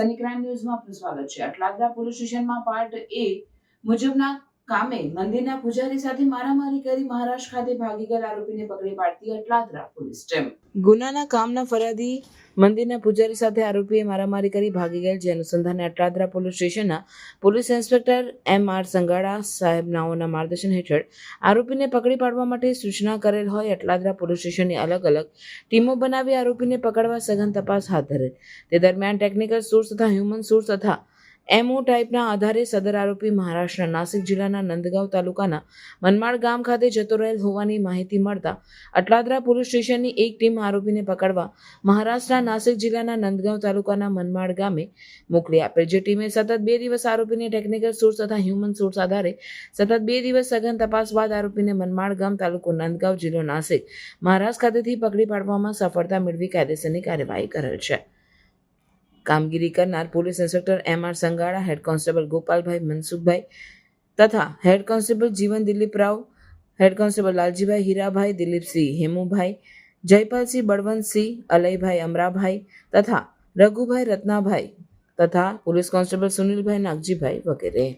Sunny crime ન્યૂઝમાં આપનું સ્વાગત છે. અટલાદરા પોલીસ સ્ટેશનમાં પાર્ટ એ મુજબના કામે મંદિરના પૂજારી સાથે મારામારી કરી મહારાષ્ટ્ર ખાતે ભાગી ગયેલ આરોપીને પકડી પાડતી અટલાદરા પોલીસ ટીમ. ગુનાના કામના ફરિયાદી મંદિરના પૂજારી સાથે આરોપીએ મારામારી કરી ભાગી ગયેલ, જે અનુસંધાને અટરાદરા પોલીસ સ્ટેશનના police inspector M R Sangada સાહેબનાઓના માર્ગદર્શન હેઠળ આરોપીને પકડી પાડવા માટે સૂચના કરેલ હોય અટલાદરા પોલીસ સ્ટેશનની અલગ અલગ ટીમો બનાવી આરોપીને પકડવા સઘન તપાસ હાથ ધરેલ તે દરમિયાન ટેકનિકલ સોર્સ તથા હ્યુમન સોર્સ તથા એમઓ ટાઈપના આધારે સદર આરોપી મહારાષ્ટ્રના નાસિક જિલ્લાના નંદગાંવ તાલુકાના મનમાળ ગામ ખાતે જતો રહેલ હોવાની માહિતી મળતા અટલાદરા પોલીસ સ્ટેશનની એક ટીમ આરોપીને પકડવા મહારાષ્ટ્રના નાસિક જિલ્લાના નંદગાંવ તાલુકાના મનમાડ ગામે મોકલી આપેલ જે ટીમે સતત બે દિવસ આરોપીને ટેકનિકલ સોર્સ તથા હ્યુમન સોર્સ આધારે સતત બે દિવસ સઘન તપાસ બાદ આરોપીને મનમાળ ગામ તાલુકો નંદગાંવ જિલ્લો નાસિક મહારાષ્ટ્ર ખાતેથી પકડી પાડવામાં સફળતા મેળવી કાયદેસરની કાર્યવાહી કરેલ છે. કામગીરી કરનાર police inspector M R Sangala head constable Gopalbhai Mansukhbhai તથા head constable Jivan Dilip Rao, head constable Laljibhai Hirabhai, Dilipsinh Hemubhai, Jaypalsinh Balvantsinh, Alaybhai Amrabhai તથા રઘુભાઈ રત્નાભાઈ તથા પોલીસ કોન્સ્ટેબલ સુનિલભાઈ નાગજીભાઈ વગેરે.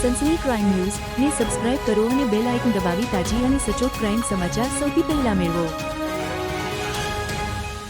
સનસની ક્રાઇમ ન્યૂઝ, ને સબસ્ક્રાઇબ કરો અને બેલ આઇકન દબાવી તાજી અને સચોટ ક્રાઇમ સમાચાર સૌથી પહેલા મેળવો.